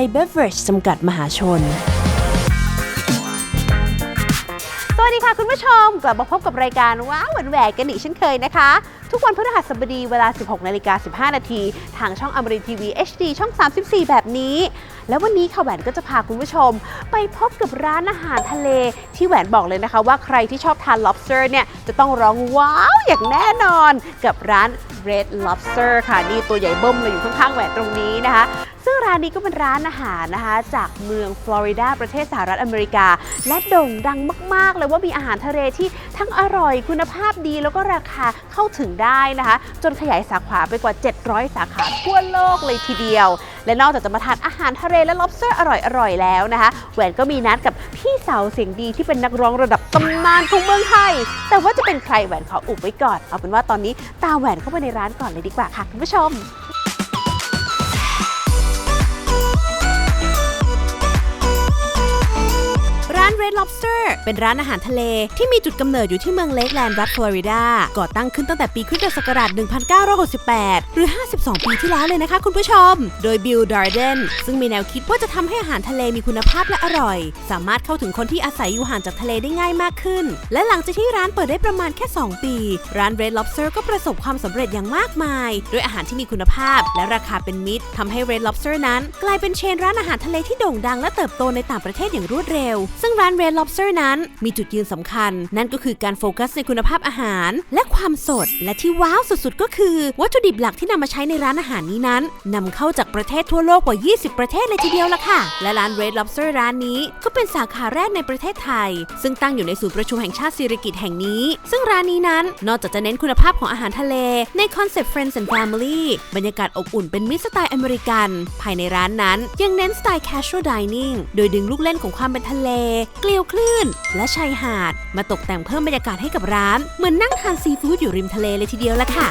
ยเบเวอร์จจำกัดมหาชน สวัสดีค่ะคุณผู้ชม กลับมาพบกับรายการว้าวหวานแหวกกันอีกเช่นเคยนะคะ ทุกวันพฤหัสบดีเวลา 16นาฬิกา15 นาทีทางช่องอมรินทีวี HD ช่อง 34 แบบนี้ แล้ววันนี้ค่ะแหวนก็จะพาคุณผู้ชม ไปพบกับร้านอาหารทะเล ที่แหวนบอกเลยนะคะ ว่าใครที่ชอบทาน lobster เนี่ยจะต้องร้องว้าวอย่างแน่นอนกับร้าน Red Lobster ค่ะนี่ตัวใหญ่เบิ้มเลยอยู่ข้างๆแหวนตรงนี้นะคะ ซึ่งร้านนี้ก็เป็นร้านอาหารนะคะ จากเมืองฟลอริดาประเทศสหรัฐอเมริกา และโด่งดังมาก ๆ เลยว่ามีอาหารทะเลที่ทั้งอร่อยคุณภาพดีแล้วก็ราคาเข้าถึงได้นะคะ จนขยายสาขาไปกว่า 700 สาขาทั่วโลกเลยทีเดียว และนอกจากจะมาทานอาหารทะเลและ lobster อร่อยๆแล้วนะคะแหวนก็มีนัดกับพี่สาวเสียงดีที่เป็นนักร้องระดับตำนานของเมืองไทย แต่ว่าจะเป็นใครแหวนขออุบไว้ก่อนเอาเป็นว่าตอนนี้ตามแหวนเข้าไปในร้านก่อนเลยดีกว่าค่ะคุณผู้ชม Red Lobster เป็นร้านอาหารทะเลที่มีจุดกำเนิดอยู่ที่เมืองเลกแลนด์รัฐฟลอริดา ก่อตั้งขึ้นตั้งแต่ปีคริสตศักราช 1968 หรือ 52 ปีที่แล้วเลยนะคะคุณผู้ชม โดยบิลดาร์เดนซึ่งมีแนวคิดว่าจะทำให้อาหารทะเลมีคุณภาพและอร่อย สามารถเข้าถึงคนที่อาศัยอยู่ห่างจากทะเลได้ง่ายมากขึ้น และหลังจากที่ร้านเปิดได้ประมาณแค่ 2 ปี ร้าน Red Lobster ก็ประสบความสำเร็จอย่างมากมาย ด้วยอาหารที่มีคุณภาพ และราคาเป็นมิตรทำให้ Red Lobster นั้น กลายเป็นเชนร้านอาหารทะเลที่โด่งดังและเติบโตในต่างประเทศอย่างรวดเร็ว ซึ่งร้าน Red Lobster นั้นมีจุดยืนสำคัญ นั่นก็คือการโฟกัสในคุณภาพอาหาร และความสด และที่ว้าวสุดๆ ก็คือ วัตถุดิบหลักที่นำมาใช้ในร้านอาหารนี้นั้นนำเข้าจากประเทศทั่วโลกกว่า 20 ประเทศเลยทีเดียวละค่ะ และร้าน Red Lobster ร้านนี้ก็เป็นสาขาแรกในประเทศไทย ซึ่งตั้งอยู่ในศูนย์ประชุมแห่งชาติสิริกิติ์แห่งนี้ ซึ่งร้านนี้นั้นนอกจากจะเน้นคุณภาพของอาหารทะเล ในคอนเซ็ปต์ Friends and Family บรรยากาศอบอุ่นเป็นมิตรสไตล์อเมริกัน ภายในร้านนั้นยังเน้นสไตล์ casual dining โดยดึงลูกเล่นของความเป็นทะเลกลียวคลื่น และชายหาด มาตกแต่งเพิ่มบรรยากาศให้กับร้าน เหมือนนั่งทานซีฟู้ดอยู่ริมทะเลเลยทีเดียวละค่ะ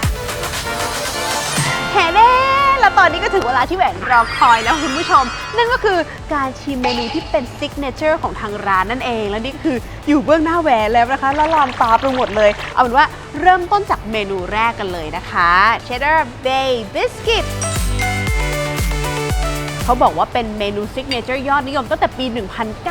แห่เน่แล้วตอนนี้ก็ถึงเวลาที่แหวนรอคอยแล้วคุณผู้ชม นั่นก็คือการชิมเมนูที่เป็นซิกเนเจอร์ของทางร้านนั่นเอง และนี่คืออยู่เบื้องหน้าแหวนแล้วนะคะละลานตาไปหมดเลย เอาเป็นว่าเริ่มต้นจากเมนูแรกกันเลยนะคะ Cheddar Bay Biscuit เขาบอกว่าเป็นเมนูซิกเนเจอร์ยอดนิยมตั้งแต่ปี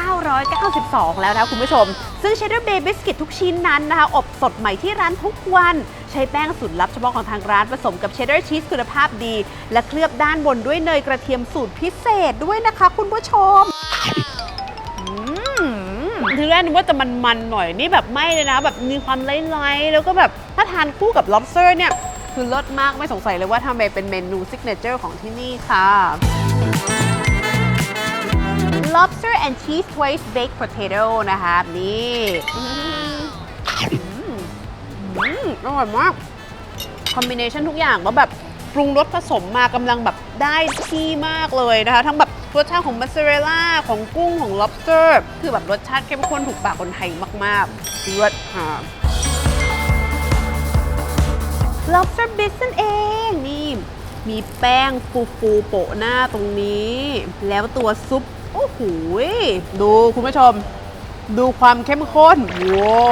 1992 แล้วนะคุณผู้ชม ซึ่ง Cheddar Bay Biscuit ทุกชิ้นนั้นนะคะอบสดใหม่ที่ร้านทุกวัน ใช้แป้งสูตรลับเฉพาะของทางร้านผสมกับ Cheddar Cheese คุณภาพดี และเคลือบด้านบนด้วยเนยกระเทียมสูตรพิเศษด้วยนะคะคุณผู้ชมอืมทีแรกนึกว่าจะมันๆหน่อยนี่แบบไม่เลยนะ แบบมีความไล่ๆแล้วก็แบบถ้าทานคู่กับ lobster เนี่ยคือเลิศมากไม่สงสัยเลยว่าทำไมเป็นเมนูซิกเนเจอร์ของที่นี่ค่ะ lobster and cheese twist baked potato นะคะนี่อืมอืมอร่อยมาก คอมบิเนชันทุกอย่างว่าแบบปรุงรสผสมมากำลังแบบได้ที่มากเลยนะคะ ทั้งแบบรสชาติของมัสซาเรลล่า ของกุ้งของ lobster คือแบบรสชาติเข้มข้นถูกปากคนไทยมากๆรสค่ะ lobster bits นเองนี่มีแป้งฟูฟูๆโปะหน้าตรงนี้ แล้วตัวซุป โอ้โหดูคุณผู้ชม ดูความเข้มข้นว้า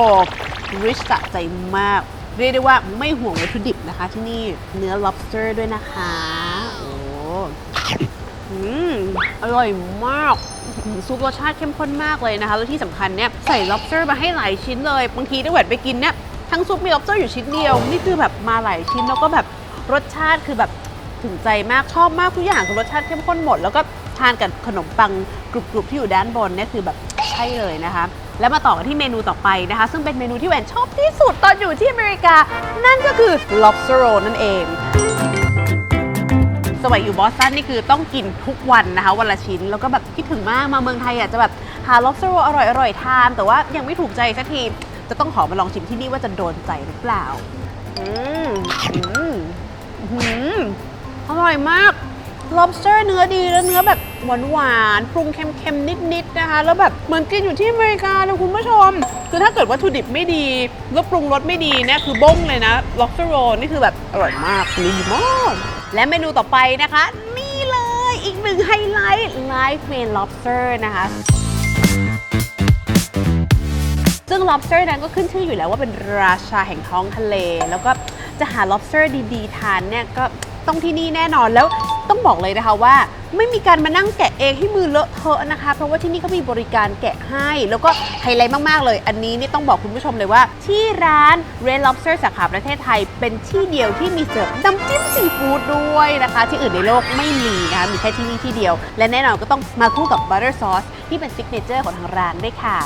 วริชสะใจมาก เรียกได้ว่าไม่ห่วงวัตถุดิบนะคะที่นี่เนื้อ lobster ด้วยนะคะ โอ้อืมอร่อยมากซุปรสชาติเข้มข้นมากเลยนะคะ แล้วที่สำคัญเนี่ยใส่ lobster มาให้หลายชิ้นเลย บางทีถ้าเกิดไปกินเนี่ยทั้งซุปมี lobster อยู่ชิ้นเดียว นี่คือแบบมาหลายชิ้นแล้วก็แบบรสชาติคือแบบถึงใจมากชอบมากทุกอย่างคือรสชาติเข้มข้นหมดแล้วก็ ทานกับขนมปังกรุบๆที่อยู่ด้านบนเนี่ยคือแบบใช่เลยนะคะ แล้วมาต่อกันที่เมนูต่อไปนะคะ ซึ่งเป็นเมนูที่แหวนชอบที่สุดตอนอยู่ที่อเมริกา นั่นก็คือ lobster roll นั่นเองสมัยอยู่บอสตันนี่คือต้องกินทุกวันนะคะ วันละชิ้น แล้วก็แบบคิดถึงมากมาเมืองไทยอยากจะแบบหา lobster roll อร่อยๆทาน แต่ว่ายังไม่ถูกใจสักที จะต้องขอมาลองชิมที่นี่ว่าจะโดนใจหรือเปล่า อืมอืมอื้อหืออร่อยมาก lobster เนื้อดีแล้วเนื้อแบบหวานๆปรุงเค็มๆนิดๆนะคะ แล้วแบบเหมือนกินอยู่ที่อเมริกาเลยคุณผู้ชม คือถ้าเกิดวัตถุดิบไม่ดีแล้วปรุงรสไม่ดีเนี่ยคือบ้งเลยนะ lobster roll นี่คือแบบอร่อยมากดีมากและเมนูต่อไปนะคะ นี่เลยอีกหนึ่งไฮไลท์ live main lobster นะคะซึ่ง lobster นั้นก็ขึ้นชื่ออยู่แล้วว่าเป็นราชาแห่งท้องทะเล แล้วก็จะหา lobster ดีๆ ทานเนี่ยก็ต้องที่นี่แน่นอนแล้ว ต้องบอกเลยนะคะว่า ไม่มีการมานั่งแกะเองให้มือเลอะเทอะนะคะ เพราะว่าที่นี่เขามีบริการแกะให้ แล้วก็ไฮไลท์มาก ๆ เลย อันนี้นี่ต้องบอกคุณผู้ชมเลยว่า ที่ร้าน Red Lobster สาขาประเทศไทย เป็นที่เดียวที่มีเสิร์ฟน้ำจิ้มซีฟู้ดด้วยนะคะ ที่อื่นในโลกไม่มีนะคะมีแค่ที่นี่ที่เดียว และแน่นอนก็ต้องมาคู่กับ butter sauce ที่เป็นซิกเนเจอร์ของทางร้านด้วยค่ะ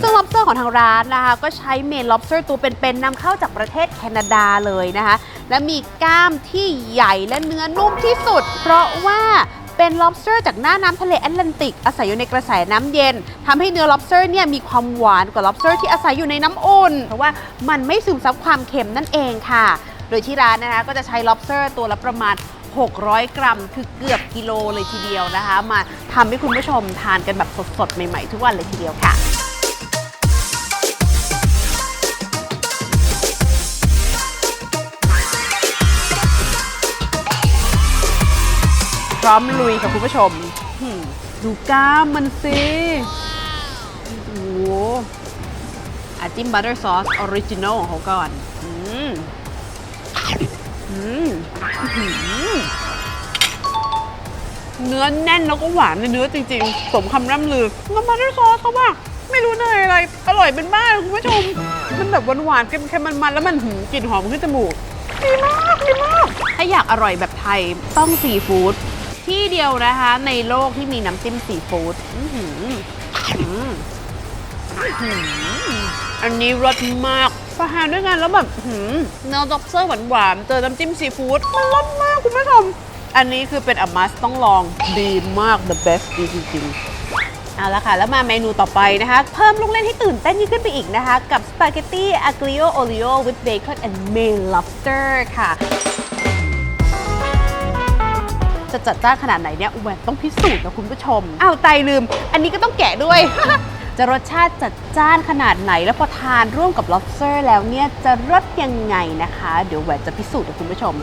ซึ่ง lobster ของทางร้านนะคะ ก็ใช้เมน lobster ตัวเป็นๆนำเข้าจากประเทศแคนาดาเลยนะคะ และมีกล้ามที่ใหญ่และเนื้อนุ่มที่สุด เพราะว่าเป็น lobster จากหน้าน้ำทะเลแอตแลนติก อาศัยอยู่ในกระแสน้ำเย็นทำให้เนื้อ lobster เนี่ยมีความหวานกว่า lobster ที่อาศัยอยู่ในน้ำอุ่น เพราะว่ามันไม่ซึมซับความเค็มนั่นเองค่ะ โดยที่ร้านนะคะก็จะใช้ lobster ตัวละประมาณ 600 กรัม คือเกือบกิโลเลยทีเดียวนะคะ มาทำให้คุณผู้ชมทานกันแบบสดๆ ใหม่ๆ ทุกวันเลยทีเดียวค่ะพร้อมลุยค่ะคุณผู้ชม ดูกล้ามมันสิโอ้โหอาจิ้มบัตเตอร์ซอสออริจินอลของเขาก่อน เนื้อแน่นแล้วก็หวานในเนื้อจริงๆ สมคำร่ำลือแล้วบัตเตอร์ซอสเขาว่า ไม่รู้เนยอะไร อร่อยเป็นบ้าเลยคุณผู้ชม มันแบบหวานๆเค็มๆมันๆแล้วมันหืมกลิ่นหอมขึ้นจมูกดีมากดีมากถ้าอยากอร่อยแบบไทยต้องซีฟู้ดที่เดียวนะคะ ในโลกที่มีน้ำจิ้มซีฟู้ดอือหืออืมอื้อหือ อันนี้รสมากพอทานด้วยกันแล้วแบบหืมเนื้อด็อกเซอร์หวานๆเจอน้ำจิ้มซีฟู้ดมันรสมากคุณผู้ชม อันนี้คือเป็นอ m มัสต้องลองดีมาก the best ดีจริงๆเอาละค่ะ แล้วมาเมนูต่อไปนะคะ เพิ่มลูกเล่นให้ตื่นเต้นยิ่งขึ้นไปอีกนะคะ กับสปาเกตตี้อากิโอโอริโอ with bacon and Maine lobster ค่ะจะจัดจ้านขนาดไหนเนี่ยแหวนต้องพิสูจน์นะคุณผู้ชม อ้าวไตายลืม อันนี้ก็ต้องแกะด้วย จะรสชาติจัดจ้านขนาดไหนแล้วพอทานร่วมกับ lobster แล้วเนี่ยจะรสยังไงนะคะ เดี๋ยวแหวนจะพิสูจน์กับคุณผู้ชม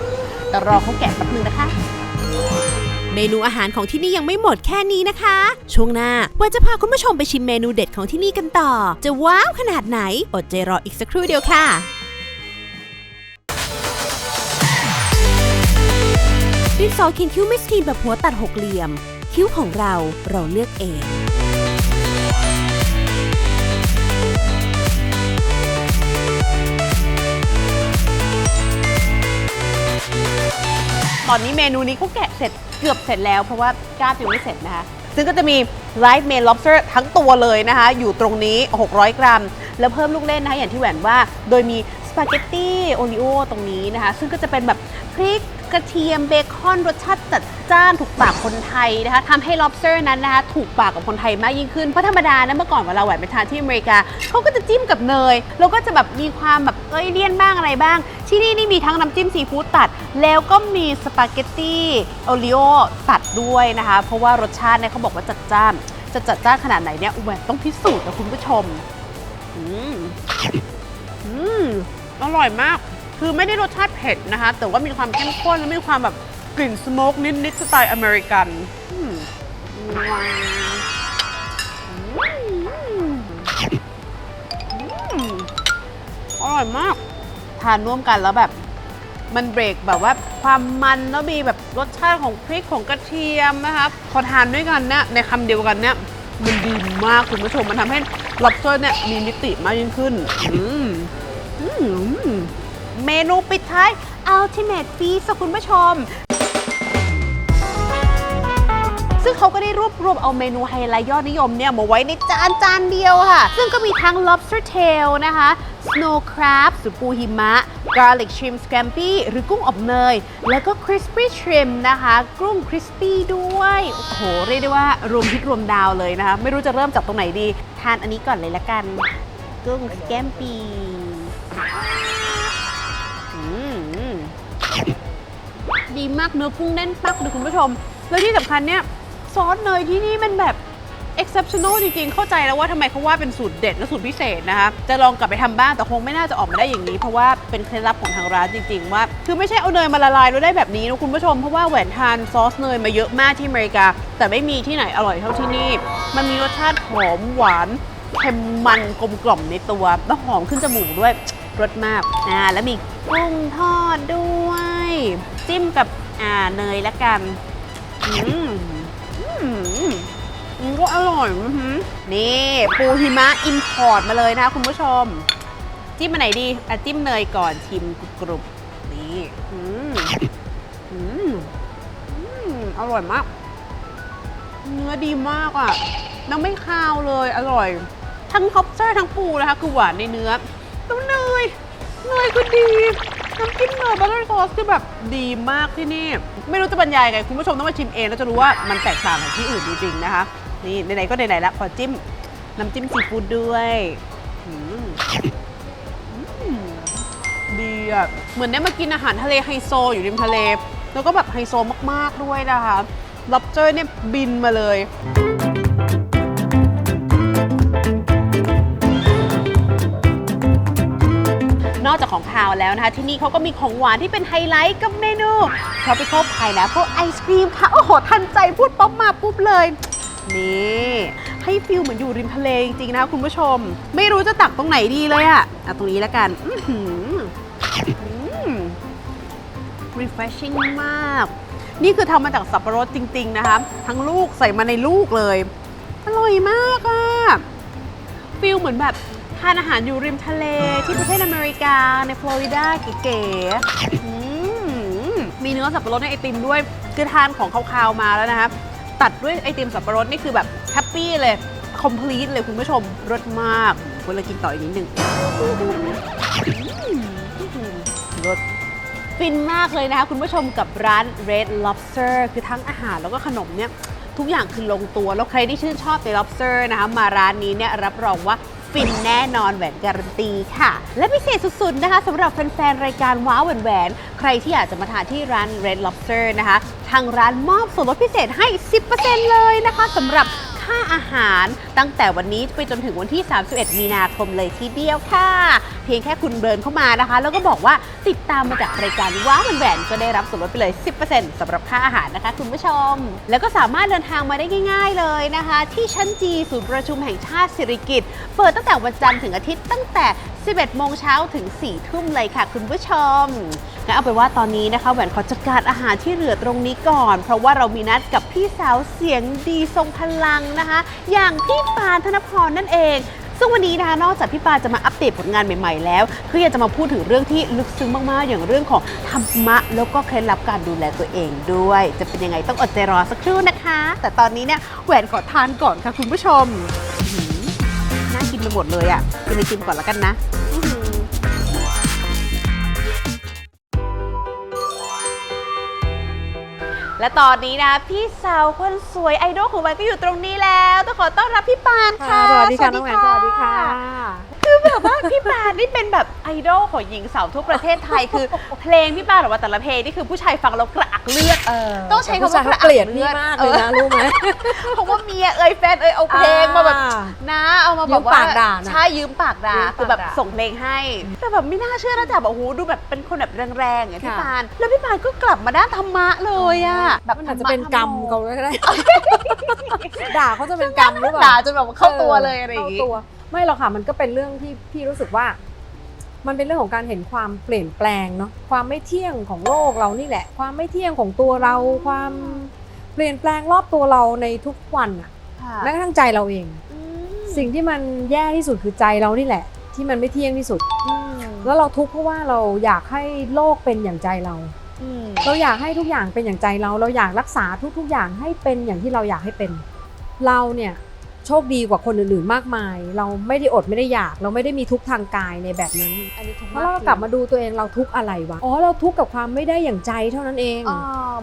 แต่รอเขาแกะแป๊บนึงนะคะ เมนูอาหารของที่นี่ยังไม่หมดแค่นี้นะคะ ช่วงหน้าว่าจะพาคุณผู้ชมไปชิมเมนูเด็ดของที่นี่กันต่อ จะว้าวขนาดไหนอดใจรออีกสักครู่เดียวค่ะดินสอเขียนคิ้วมิสทีนแบบหัวตัดหกเหลี่ยม คิ้วของเราเราเลือกเอง ตอนนี้เมนูนี้เขาแกะเสร็จเกือบเสร็จแล้วเพราะว่าก้าวยังไม่เสร็จนะคะ ซึ่งก็จะมีไลฟ์เมนล็อบสเตอร์ทั้งตัวเลยนะคะ อยู่ตรงนี้ 600 กรัม แล้วเพิ่มลูกเล่นนะคะอย่างที่แหวนว่า โดยมีสปาเกตตี้โอริโอตรงนี้นะคะ ซึ่งก็จะเป็นแบบพริก กระเทียมเบคอนรสชาติจัดจ้านถูกปากคนไทยนะคะทำให้ lobster นั้นนะคะถูกปากกับคนไทยมากยิ่งขึ้น เพราะธรรมดานะเมื่อก่อนเวลาแหวนไปทานที่อเมริกาเขาก็จะจิ้มกับเนย แล้วก็จะแบบมีความแบบเอ้ยเลี่ยนบ้างอะไรบ้าง ที่นี่นี่มีทั้งน้ำจิ้มซีฟู้ดตัด แล้วก็มีสปาเกตตี้โอริโอตัดด้วยนะคะ เพราะว่ารสชาติเนี่ยเขาบอกว่าจัดจ้านจะจัดจ้านขนาดไหนเนี่ยแหวนต้องพิสูจน์นะคุณผู้ชมอืมอืมอร่อยมาก คือไม่ได้รสชาติเผ็ดนะคะ แต่ว่ามีความเข้มข้นและมีความแบบกลิ่นสโมกนิดๆสไตล์อเมริกันอร่อยมาก ทานร่วมกันแล้วแบบ มันเบรกแบบว่าความมันแล้วมีแบบรสชาติของพริกของกระเทียมนะครับพอทานด้วยกันเนี่ยในคำเดียวกันเนี่ยมันดีมากคุณผู้ชมมันทำให้ lobster เนี่ยมีมิติมากยิ่งขึ้น อืม อืม เมนูปิดท้าย ultimate feast คุณผู้ชม ซึ่งเขาก็ได้รวบรวมเอาเมนูไฮไลท์ยอดนิยมเนี่ยมาไว้ในจานจานเดียวค่ะ ซึ่งก็มีทั้ง lobster tail นะคะ snow crab สุปูหิมะ garlic shrimp scampi หรือกุ้งอบเนย แล้วก็ crispy shrimp นะคะ กุ้ง crispy ด้วย โอ้โห เรียกได้ว่ารวมฮิตรวมดาวเลยนะคะ ไม่รู้จะเริ่มจากตรงไหนดี ทานอันนี้ก่อนเลยละกัน กุ้ง scampi ดีมากเนื้อกุ้งแน่นปักเลยคุณผู้ชม แล้วที่สำคัญเนี่ยซอสเนยที่นี่มันแบบ exceptional จริงๆ เข้าใจแล้วว่าทำไมเขาว่าเป็นสูตรเด็ดและสูตรพิเศษนะคะ จะลองกลับไปทำบ้างแต่คงไม่น่าจะออกมาได้อย่างนี้ เพราะว่าเป็นเคล็ดลับของทางร้านจริงๆ ว่า คือไม่ใช่เอาเนยมาละลายแล้วได้แบบนี้นะคุณผู้ชม เพราะว่าแหวนทานซอสเนยมาเยอะมากที่อเมริกา แต่ไม่มีที่ไหนอร่อยเท่าที่นี่ มันมีรสชาติหอมหวานเค็มมันกลมกล่อมในตัวแล้วหอมขึ้นจมูกด้วย รสมากนะแล้วมีกุ้งทอดด้วย จิ้มกับอ่าเนยละกันอืมอืมอืมก็อร่อยอือหือนี่ปูหิมะอิมพอร์ตมาเลยนะคะคุณผู้ชม จิ้มมาไหนดีอะจิ้มเนยก่อนชิมกรุบๆนี่อืมอืมอืมอร่อยมาก เนื้อดีมากอะแล้วไม่คาวเลย อร่อย ทั้งท็อปเซอร์ทั้งปูนะคะ คือหวานในเนื้อ เนยคือดีน้ำจิ้มเนยบัตเตอร์ซอสคือแบบดีมากที่นี่ ไม่รู้จะบรรยายไง คุณผู้ชมต้องมาชิมเองแล้วจะรู้ว่ามันแตกต่างจากที่อื่นจริงๆนะคะ นี่ไหนๆก็ไหนๆแล้วขอจิ้ม น้ำจิ้มซีฟู้ดด้วยอืมอืมดีอะ เหมือนได้มากินอาหารทะเลไฮโซอยู่ริมทะเล แล้วก็แบบไฮโซมากๆด้วยนะคะ ล็อบเจอร์เนี่ยบินมาเลย อกจากของคาวแล้วนะคะ ที่นี่เขาก็มีของหวานที่เป็นไฮไลท์กับเมนู tropical pineapple ice cream ค่ะ โอ้โห ทันใจพูดป๊อปมาปุ๊บเลย นี่ ให้ฟิลเหมือนอยู่ริมทะเลจริงๆนะคะคุณผู้ชม ไม่รู้จะตักตรงไหนดีเลยอะอะตรงนี้แล้วกัน อื้อหืออืม refreshing มาก นี่คือทำมาจากสับปะรดจริง ๆ นะคะ ทั้งลูกใส่มาในลูกเลย อร่อยมากอะฟิลเหมือนแบบ ทานอาหารอยู่ริมทะเลที่ประเทศอเมริกาในฟลอริดาเก๋ๆอืมมีเนื้อสับปะรดในไอติมด้วยคือทานของคาวๆมาแล้วนะคะตัดด้วยไอติมสับปะรดนี่คือแบบแฮปปี้เลย complete เลยคุณผู้ชมรสมากคุณเลยกินต่ออีกนิดนึงรสฟินมากเลยนะคะคุณผู้ชมกับร้าน Red Lobster คือทั้งอาหารแล้วก็ขนมเนี่ยทุกอย่างคือลงตัว แล้วใครที่ชื่นชอบใน lobster นะคะมาร้านนี้เนี่ยรับรองว่า ฟินแน่นอนแหวนการันตีค่ะ และพิเศษสุดๆนะคะสำหรับแฟนๆ รายการว้าวแหวนแหวนใครที่อยากจะมาทานที่ร้าน Red Lobster นะคะ ทางร้านมอบส่วนลดพิเศษให้ 10%เลยนะคะสำหรับค่าอาหารตั้งแต่วันนี้ไปจนถึงวันที่ 31 มีนาคมเลยทีเดียวค่ะเพียงแค่คุณเดินเข้ามานะคะ แล้วก็บอกว่าติดตามมาจากรายการว้าวแหวนแหวนก็ได้รับส่วนลดไปเลย 10%สำหรับค่าอาหารนะคะ คุณผู้ชม แล้วก็สามารถเดินทางมาได้ง่าย ๆเลยนะคะ ที่ชั้นจีศูนย์ประชุมแห่งชาติสิริกิติ์เปิดตั้งแต่วันจันทร์ถึงอาทิตย์ตั้งแต่ 11 โมงเช้าถึง 4 ทุ่มเลยค่ะ คุณผู้ชมงั้นเอาไปนว่าตอนนี้นะคะแหวนขอจัดการอาหารที่เหลือตรงนี้ก่อน เพราะว่าเรามีนัดกับพี่สาวเสียงดีทรงพลังนะคะ อย่างพี่ปานธนพรนั่นเอง ซึ่งวันนี้นะคะนอกจากพี่ปาจะมาอัปเดตผลงานใหม่ๆแล้ว คืออยากจะมาพูดถึงเรื่องที่ลึกซึ้งมากๆ อย่างเรื่องของธรรมะ แล้วก็เคล็ดลับการดูแลตัวเองด้วย จะเป็นยังไงต้องอดใจรอสักครู่นะคะ แต่ตอนนี้เนี่ยแหวนขอทานก่อนค่ะคุณผู้ชมน่ากินไปหมดเลยอะ่ะกินไอติมก่อนแล้วกันนะ และตอนนี้นะพี่สาวคนสวยไอดอลของแหวนก็อยู่ตรงนี้แล้วต้องขอต้อนรับพี่ปานค่ะ สวัสดีค่ะน้องแหวนสวัสดีค่ะ คือแบบว่าพี่ปานนี่เป็นแบบไอดอลของหญิงสาวทั่วประเทศไทย คือเพลงพี่ปานหรือว่าแต่ละเพลงนี่คือผู้ชายฟังแล้วกระอักเลือด ต้องใช้คำว่าผู้ชยเขเกลียดพี่มากเลยนะรู้ไหมเพราะว่าเมียเอ่ยแฟนเอ่ยเอาเพลงมาแบบอ่านะเอามาแบบยืมว่าปากด่านะใช่ยืมปากด่ายืมปากด่าคือแบบส่งเพลงให้ แต่แบบไม่น่าเชื่อนะจ๊ะแบบโอ้โหดูแบบเป็นคนแบบแรงๆอย่างพี่ปาน แล้วพี่ปานก็กลับมาด้านธรรมะเลยอะแบบมันอาจจะเป็นธกรรรรมมะเขาก็ได้ด่าเขาจะเป็นกรรมหรือเปล่าด่าจนแบบเข้าตัวเลยอะไรอย่างงี้เข้าตัว ไม่หรอกค่ะมันก็เป็นเรื่องที่พี่รู้สึกว่า มันเป็นเรื่องของการเห็นความเปลี่ยนแปลงเนาะความไม่เที่ยงของโลกเรานี่แหละ ความไม่เที่ยงของตัวเรา ความเปลี่ยนแปลงรอบตัวเราในทุกวันอะค่ะแม้กระทั่งใจเราเองอืมสิ่งที่มันแย่ที่สุดคือใจเรานี่แหละ ที่มันไม่เที่ยงที่สุดอืมแล้วเราทุกข์เพราะว่าเราอยากให้โลกเป็นอย่างใจเราอืมเราอยากให้ทุกอย่างเป็นอย่างใจเรา เราอยากรักษาทุกๆอย่างให้เป็นอย่างที่เราอยากให้เป็น เราเนี่ย โชคดีกว่าคนอื่นๆมากมาย เราไม่ได้อดไม่ได้อยาก เราไม่ได้มีทุกข์ทางกายในแบบนั้นอันนี้ทุกเพราะเรากลับมาดูตัวเองเราทุกข์อะไรวะอ๋อเราทุกข์กับความไม่ได้อย่างใจเท่านั้นเองอ๋อ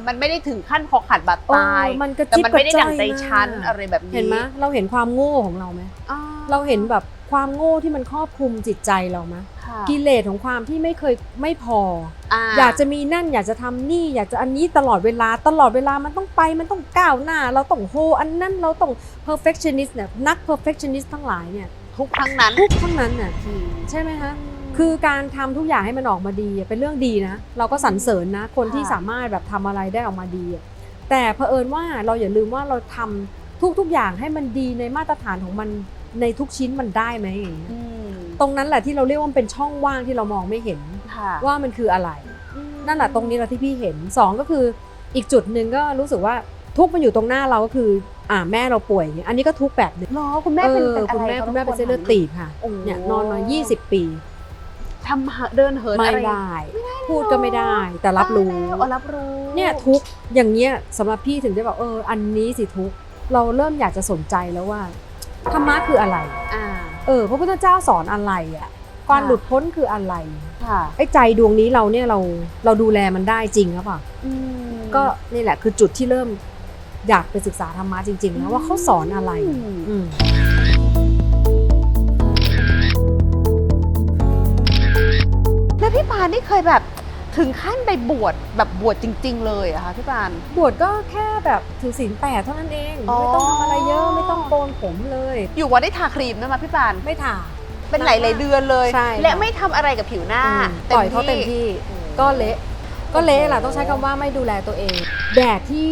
มันไม่ได้ถึงขั้นคอขาดบาดตายเออมันกระแต่จิบมันกระไม่ได้จ้ดั่งอยใจมากชั้นอะไรแบบนี้เห็นไหมเราเห็นความโง่ของเราไหมอ๋อ เราเห็นแบบความโง่ที่มันครอบคลุมจิตใจเราไหมค่ะกิเลสของความที่ไม่เคยไม่พอาอยากจะมีนั่นอยากจะทำนี่ อยากจะอันนี้ตลอดเวลาตลอดเวลามันต้องไปมันต้องก้าวหน้า เราต้องโฮอันนั้นเราต้อง perfectionist เนี่ยนัก perfectionist ทั้งหลายเนี่ยทุกครั้งนั้นทุกทั้งนั้นน่ะอืมใช่ไหมคะคือการทำทุกอย่างให้มันออกมาดีอะเป็นเรื่องดีนะ เราก็สรรเสริญนะ คนที่ค่ะสามารถแบบทำอะไรได้ออกมาดีอะแต่เผอิญว่าเราอย่าลืมว่าเราทำทุกๆอย่างให้มันดีในมาตรฐานของมัน ในทุกชิ้นมันได้ไหมอย่างเงี้ยอืมตรงนั้นแหละที่เราเรียกว่ามันเป็นช่องว่างที่เรามองไม่เห็นค่ะว่ามันคืออะไร นั่นแหละตรงนี้เราที่พี่เห็นสองก็คืออีกจุดหนึ่งก็รู้สึกว่าทุกข์มันอยู่ตรงหน้าเราก็คืออ่าแม่เราป่วยอย่างเงี้ยอันนี้ก็ทุกข์แบบหนึ่งหรอคุณแม่เป็นออเป็นอะคุณไรแม่คะคุณแม่เป็นรบกวเส้นเลือดตีบค่ะโอ้โหเนี่ยนอนมา 20 ปีทำหาเดินเหินไม่อะไรได้พูดก็ไม่ได้ แต่รับรู้ตายแล้วอ๋อรับรู้เนี่ยทุกข์อย่างเงี้ยสำหรับพี่ถึงได้บอกเออ อันนี้สิทุกข์เราเริ่มอยากจะสนใจแล้วว่า ธรรมะคืออะไร อ่า เออ พระพุทธเจ้าสอนอะไรอะการค่ะหลุดพ้นคืออะไรค่ะไอ้ใจดวงนี้เราเนี่ยเราเราดูแลมันได้จริงหรือเปล่าอืม ก็นี่แหละคือจุดที่เริ่มอยากไปศึกษาธรรมะจริงๆนะว่าเขาสอนอะไรอืม อืม แล้วพี่ปานนี่เคยแบบ ถึงขั้นไปบวชแบบบวชจริง ๆ เลยเหรอะคะพี่ปาน บวชก็แค่แบบถือศีลแปดเท่านั้นเอง อ๋อ ไม่ต้องทำอะไรเยอะไม่ต้องโกนผมเลย อยู่วัดได้ทาครีมด้วยมั้ยพี่ปาน ไม่ทาเป็นหลายๆเดือนเลย ใช่และค่ะไม่ทำอะไรกับผิวหน้าอืมปล่อยเขาเต็มที่ก็เละก็เละแหละต้องใช้คำว่าไม่ดูแลตัวเอง แดดที่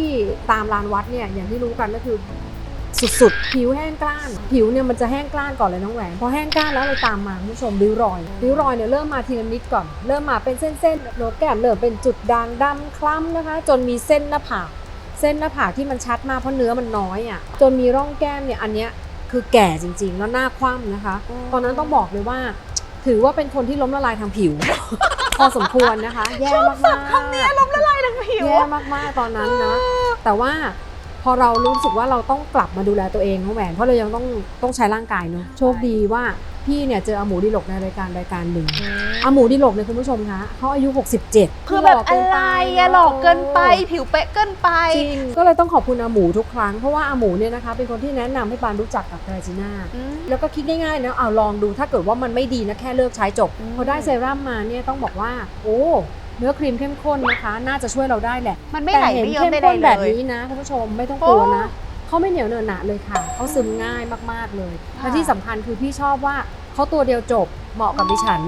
ตามลานวัดเนี่ยอย่างที่รู้กันก็คือ สุดๆ ผิวแห้งกร้าน ผิวเนี่ยมันจะแห้งกร้านก่อนเลยน้องแหวนพอแห้งกร้านแล้วเลยตามมาคุณผู้ชมริ้วรอยริ้วรอยเนี่ยเริ่มมาทีละนิดก่อน เริ่มมาเป็นเส้นๆโหนกแก้มเริ่มเป็นจุดด่างดำคล้ำนะคะ จนมีเส้นหน้าผากเส้นหน้าผากที่มันชัดมากเพราะเนื้อมันน้อยอะจนมีร่องแก้มเนี่ยอันเนี้ยคือแก่จริงๆแล้วหน้าคว่ำนะคะ ตอนนั้นต้องบอกเลยว่า ถือว่าเป็นคนที่ล้มละลายทางผิว พอสมควรนะคะ แย่มากๆคำนี้ล้มละลายทางผิวแย่มากๆตอนนั้นนะแต่ว่า พอเรารู้สึกว่าเราต้องกลับมาดูแลตัวเองน้องแหวนเพราะเรายังต้องต้องใช้ร่างกายเนาะโชคดีว่าพี่เนี่ยเจออาหมูดิลกในรายการรายการหนึ่งอาหมูดิลกเนี่ยคุณผู้ชมคะเขาอายุ 67 คือแบบหล่อะไรเกินปอะหลอกเกินไปเออผิวเป๊ะเกินไปจริงก็เลยต้องขอบคุณอาหมูทุกครั้ง เพราะว่าอาหมูเนี่ยนะคะเป็นคนที่แนะนำให้ปานรู้จักกับไทรจีน่าอืมแล้วก็คิดง่ายๆนะเอาลองดูถ้าเกิดว่ามันไม่ดีนะแค่เลิกใช้จบอืมพอได้เซรั่มมาเนี่ยต้องบอกว่า โอ้ เนื้อครีมเข้มข้นนะคะ น่าจะช่วยเราได้แหละมันไม่แต่ไหลเห็นไม่ย้อเข้นมใดข้นๆแบบเลยนี้นะคุณผู้ชมไม่ต้องกลัวนะโอ้เขาไม่เหนียวเหนอะหนะเลยค่ะเขาซึมง่ายมากๆเลยค่ะและที่สำคัญคือพี่ชอบว่าเขาตัวเดียวจบเหมาะกับดิฉัน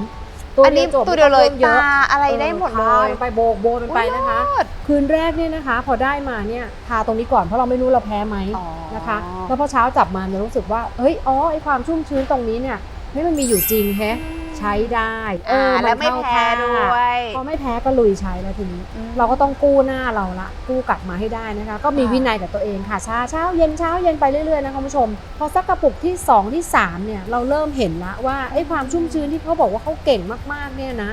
ตัวอันเดีนี้ยวจบตัวเดียวเลยไม่ต้องตาพิ่มอะไรได้หมดเลออยทาไปโบกโบนไปนะคะ โอ้ยคืนแรกเนี่ยนะคะ พอได้มาเนี่ยทาตรงนี้ก่อนเพราะเราไม่รู้เราแพ้ไหมอ๋อ นะคะแล้วพอเช้าจับมาเนี่ยรู้สึกว่าเฮ้ยอ๋อไอความชุ่มชื้นตรงนี้เนี่ยเฮ้ยมันมีอยู่จริงแฮะ ใช้ได้อ่าเออแล้วไม่เข้าแพ้ด้วท่ายพอไม่แพ้ก็ลุยใช้แล้วทีนี้อืมเราก็ต้องกู้หน้าเราละกู้กลับมาให้ได้นะคะ ก็มีค่ะวินัยกับตัวเองค่ะเช้าเช้าเย็นเช้าเย็นไปเรื่อยๆนะคุณผู้ชม พอสักกระปุกที่ 2 ที่ 3 เนี่ยเราเริ่มเห็นละว่าไอ้ความชุ่มชื้นที่เขาบอกว่าเขาเก่งมากๆเนี่ยนะ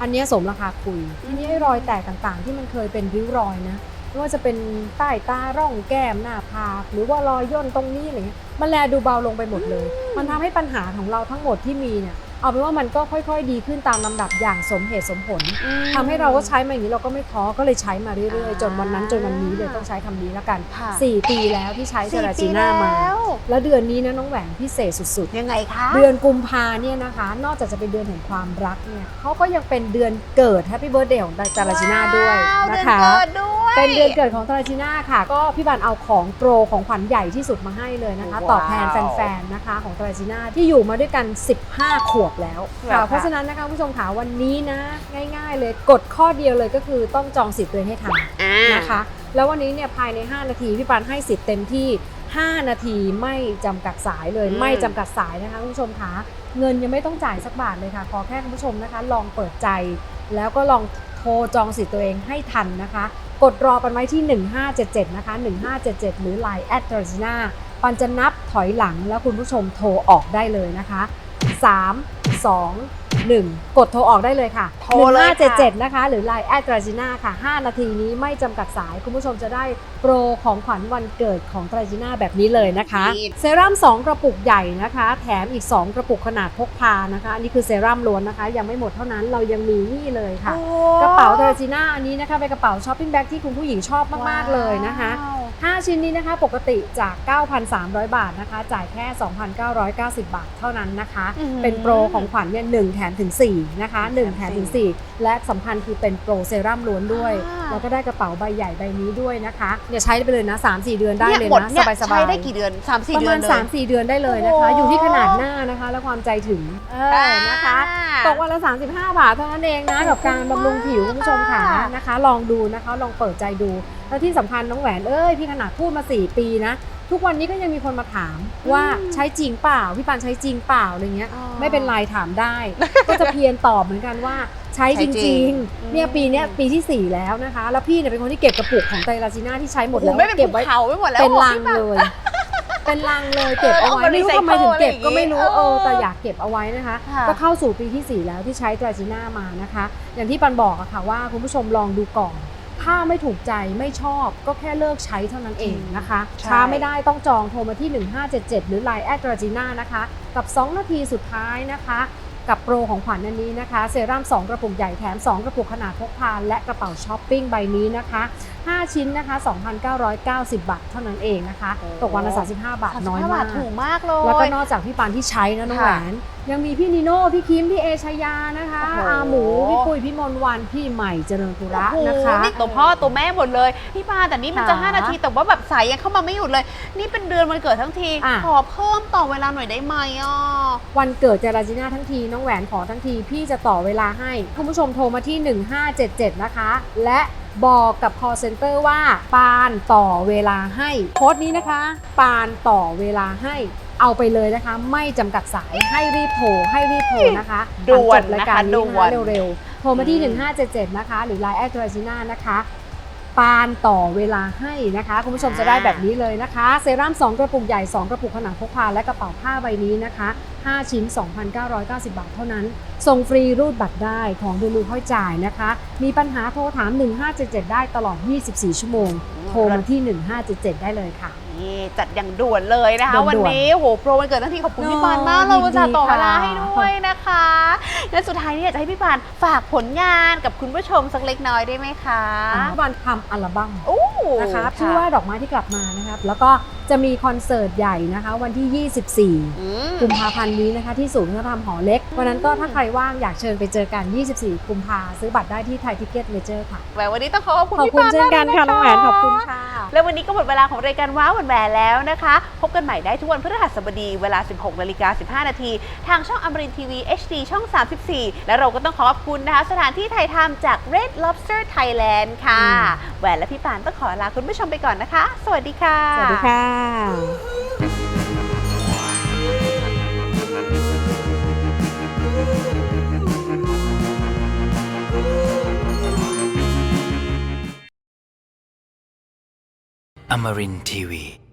อันเนี้ยสมราคาคุยทีนี้ไอ้รอยแตกต่างๆ ที่มันเคยเป็นริ้วรอยนะไม่ว่าจะเป็นใต้ตาร่องแก้มหน้าผากหรือว่ารอยย่นตรงนี้อะไรเงี้ยมันแลดูเบาลงไปหมดเลย มันทำให้ปัญหาของเราทั้งหมดที่มีเนี่ย เอาเป็นว่ามันก็ค่อยๆ ดีขึ้นตามลำดับอย่างสมเหตุสมผลทำให้เราก็ใช้มาอย่างนี้เราก็ไม่ท้อก็เลยใช้มาเรื่อยๆ จนวันนั้นจนวันนี้เลยต้องใช้คำนี้แล้วกันค่ะ4ปีแล้วที่ใช้เทสี่ราปีจีน่ามา แล้วแล้วเดือนนี้นะน้องแหวนพิเศษสุดยังไงคะ ๆ เดือนกุมภาเนี่ยนะคะ นอกจากจะเป็นเดือนแห่งความรักเนี่ยเขาก็ยังเป็นเดือนเกิดแฮปปี้เบิร์ดเดย์ของเทราจีน่าด้วยว้าวนะคะเดือนเกิดด้วย เป็นเดือนเกิดของทราจิน่าค่ะ ก็พี่บันเอาของโปรของขวัญใหญ่ที่สุดมาให้เลยนะคะ ว้าว ตอบแทนแฟนๆนะคะของทราจิน่าที่อยู่มาด้วยกัน 15 ขวบแล้วเหรอค่ะคะเพราะฉะนั้นนะคะคุณผู้ชมขาวันนี้นะ ง่าย ๆ เลยกดข้อเดียวเลยก็คือต้องจองสิทธิ์ตัวเองให้ทันอ่านะคะ แล้ววันนี้เนี่ยภายใน 5 นาทีพี่ปันให้สิทธิ์เต็มที่ 5 นาทีไม่จำกัดสายเลยอืมไม่จำกัดสายนะคะคุณผู้ชมคะเงินยังไม่ต้องจ่ายสักบาทเลยค่ะ ขอแค่คุณผู้ชมนะคะ ลองเปิดใจแล้วก็ลองโทรจองสิทธิ์ตัวเองให้ทันนะคะ กดรอกันไว้ที่ 1577 นะคะ 1577 หรือ Line แอดเ r จิน่าปันจะนับถอยหลังแล้วคุณผู้ชมโทรออกได้เลยนะคะ 3 2 1 กดโทรออกได้เลยค่ะโทรเลยค่ะ1577 นะคะ หรือ Line แอดเ r จิน่าค่ะ 5 นาทีนี้ไม่จำกัดสาย คุณผู้ชมจะได้โปรของขวัญวันเกิดของเ r จิน่าแบบนี้เลยนะคะเซรั่ม2 กระปุกใหญ่นะคะ แถมอีก 2 กระปุกขนาดพกพานะคะ อันนี้คือเซรั่มล้วนนะคะ ยังไม่หมดเท่านั้นเรายังมีนี่เลยค่ะ โอ้กระเป๋าเทอร์จิน่าอันนี้นะคะเป็นกระเป๋าช้อปปิ้งแบ็กที่คุณผู้หญิงชอบมากๆเลยนะคะ ว้าว 5 ชิ้นนี้นะคะ ปกติจาก 9,300 บาทนะคะ จ่ายแค่ 2,990 บาทเท่านั้นนะคะ อือหือเป็นโปรของขวัญเนี่ย1แถมถึง4นะคะ1แถมถึง4และสำคัญคือเป็นโปรเซรั่มล้วนด้วยอ่าแล้วก็ได้กระเป๋าใบใหญ่ใบนี้ด้วยนะคะเนี่ยใช้ไปเลยนะ 3-4 เดือนได้เลยหมดนะเนี่ยสบาใช้ยได้กี่เดือน 3 4ประเดือมานณเลย3-4 เดือนได้เลยนะคะโอ้โหอยู่ที่ขนาดหน้านะคะ และความใจถึงเออนะคะตกวันละ 35 บาทเท่านั้นเองนะกับการบำรุงผิวคุณผู้ชมค่ะนะคะ ลองดูนะคะลองเปิดใจดูแล้วที่สำคัญน้องแหวนเอ้ยพี่ขนาดพูดมา 4 ปีนะ ทุกวันนี้ก็ยังมีคนมาถามว่าใช้จริงเปล่าพี่ปานใช้จริงเปล่าอะไรเงี้ยอ๋อไม่เป็นไรถามได้ ก็จะเพียรตอบเหมือนกันว่าใช้ใช้จจริริงงๆเนี่ยปีเนี้ยปีที่ 4 แล้วนะคะ แล้วพี่เนี่ยเป็นคนที่เก็บกระปุกของไตรลาจีน่าที่ใช้หมดโอ้โหแล้วไม่เป็นเก็ภูบไว้เขาไม่หมดแล้วเป็นหรอลังพี่ปาเลยเป็นลังเลยเก็บเอาเอาไว้มาไม่รู้ทำไมถึงเก็บก็ไม่รู้ recycle เอออะไรอย่างงี้แต่อยากเก็บเอาไว้นะคะค่ะก็เข้าสู่ปีที่ 4 แล้วที่ใช้ตราจีน่ามานะคะ อย่างที่ปันบอกอะค่ะว่าคุณผู้ชมลองดูก่อน ถ้าไม่ถูกใจไม่ชอบก็แค่เลิกใช้เท่านั้นเองนะคะ ใช่ ช้าไม่ได้ต้องจองโทรมาที่ 1577 หรือ Line แอดตราจีน่านะคะ กับ 2 นาทีสุดท้ายนะคะ กับโปรของขวัญอันนี้นะคะ เซรั่ม 2 กระปุกใหญ่แถม 2 กระปุกขนาดพกพา และกระเป๋าช้อปปิ้งใบนี้นะคะ 5 ชิ้นนะคะ 2,990 บาทเท่านั้นเองนะคะ ตกวันละ 35 บาทน้อย35มาบาก ทถูกมากเลย แล้วก็นอกจากพี่ปานที่ใช้นะน้องแหวค่ะ น ยังมีพี่นิโน่ พี่คิม พี่เอชายานะคะ โอ้โห อาหมู พี่ปุ้ย พี่มนต์วัน พี่ใหม่เจริญปุระโอ้โหนะคะนี่ตัวพ่อตัวแม่หมดเลย พี่ปาแต่นี่มันจะ ค่ะ5 นาที แต่ว่าแบบสายยังเข้ามาไม่หยุดเลย นี่เป็นเดือนวันเกิดทั้งที อะ ขอเพิ่มต่อเวลาหน่อยได้ไหมอะ วันเกิดเจราจิน่าทั้งทีน้องแหวนขอทั้งที พี่จะต่อเวลาให้ คุณผู้ชมโทรมาที่ 1577 นะคะ และบอกกับ call center ว่าปานต่อเวลาให้ โค้ดนี้นะคะ ปานต่อเวลาให้ เอาไปเลยนะคะ ไม่จำกัดสายให้รีบโทรให้รีบโทรนะคะด่วนหลังจบรายการนะคะนี้ด่นะวนคะเร็วๆโทรมาที่ 1577 นะคะ หรือ Line แอดเจราจิน่านะคะ ปานต่อเวลาให้นะคะ คุณผู้ชมจะได้แบบนี้เลยนะคะ เซรั่ม2 กระปุกใหญ่ 2 กระปุกขนาดพกพาและกระเป๋าผ้าใบนี้นะคะ 5 ชิ้น 2,990 บาทเท่านั้น ส่งฟรีรูดบัตรได้ของดูรูค่อยจ่ายนะคะ มีปัญหาโทรถาม 1577 ได้ตลอด 24 ชั่วโมง โทรมาที่ 1577 ได้เลยค่ะ นี่จัดอย่างด่วนเลยนะคะ ด่วนๆวันนี้โหโปรวันเกิดทั้งทีขอบคุณเนอะพี่ปานมากเรายินดีจะต่อเวลาค่ะให้ด้วยนะคะและสุดท้ายนี้อยากจะให้พี่ปานฝากผลงานกับคุณผู้ชมสักเล็กน้อยได้ไหมคะรัฐบาลทำอัลบั้ม โอ้ นะคะชื่อว่าดอกไม้ที่กลับมานะครับ แล้วก็ จะมีคอนเสิร์ตใหญ่นะคะ วันที่ 24อืมกุมภาพันธ์นี้นะคะ ที่ศูนย์วัฒนธรรมหอเล็ก วันนั้นก็ถ้าใครว่างอยากเชิญไปเจอกัน 24 กุมภาซื้อบัตรได้ที่ไทยทิเก็ตเมเจอร์ค่ะแหวนวันนี้ต้องขอขอบคุณขอบพี่คุณปานเช่นมากกันเลยค่ะน้องแหวนขอบคุณค่ะ แล้ววันนี้ก็หมดเวลาของรายการว้าวแหวนแล้วนะคะ พบกันใหม่ได้ทุกวันพฤหัสบดีเวลา 16นาฬิกา15 นาทีทางช่องอมรินทีวี HD ช่อง 34 และเราก็ต้องขอขอบคุณนะคะ สถานที่ถ่ายทำจาก Red Lobster Thailand ค่ะแหวนและพี่ปานต้องขอลาคุณผู้ชมไปก่อนนะคะ สวัสดีค่ะ สวัสดีค่ะ Amarin Tiwi.